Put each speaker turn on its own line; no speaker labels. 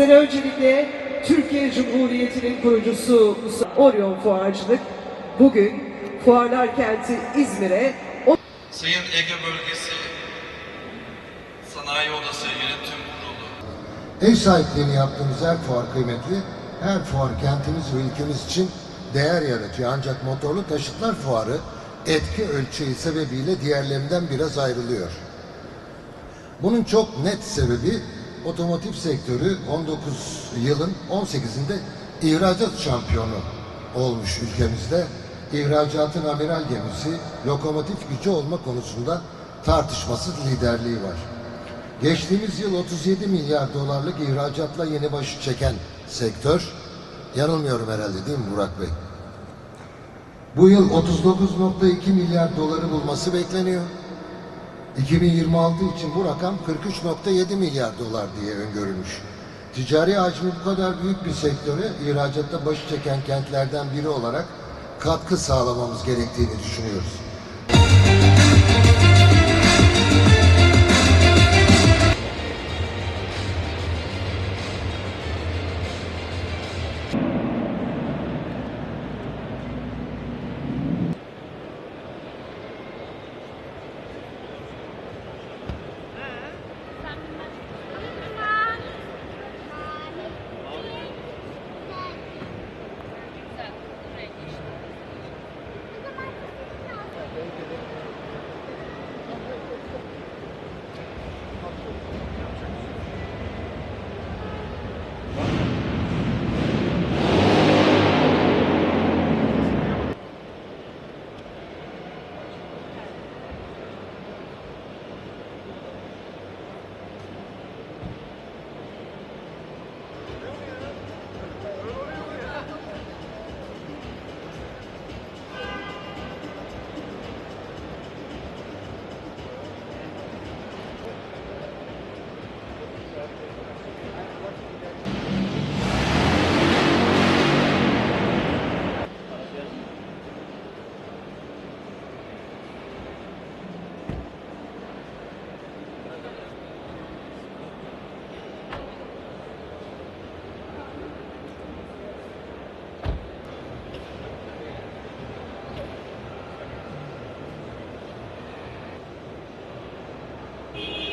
Sizlere öncelikle Türkiye Cumhuriyeti'nin kurucusu Orion Fuarcılık bugün Fuarlar Kenti İzmir'e
Sayın Ege Bölgesi Sanayi Odası Yönetim Kurulu
Ev sahipliğini yaptığımız her fuar kıymetli, her fuar kentimiz ve ülkemiz için değer yaratıyor. Ancak motorlu taşıtlar fuarı etki ölçeği sebebiyle diğerlerinden biraz ayrılıyor. Bunun çok net sebebi otomotiv sektörü 19 yılın 18'inde ihracat şampiyonu olmuş ülkemizde. İhracatın amiral gemisi, lokomotif gücü olma konusunda tartışmasız liderliği var. Geçtiğimiz yıl 37 milyar dolarlık ihracatla yeni başı çeken sektör, yanılmıyorum herhalde değil mi Burak Bey? Bu yıl 39.2 milyar doları bulması bekleniyor. 2026 için bu rakam 43.7 milyar dolar diye öngörülmüş. Ticari hacmi bu kadar büyük bir sektöre ihracatta başı çeken kentlerden biri olarak katkı sağlamamız gerektiğini düşünüyoruz. Thank you.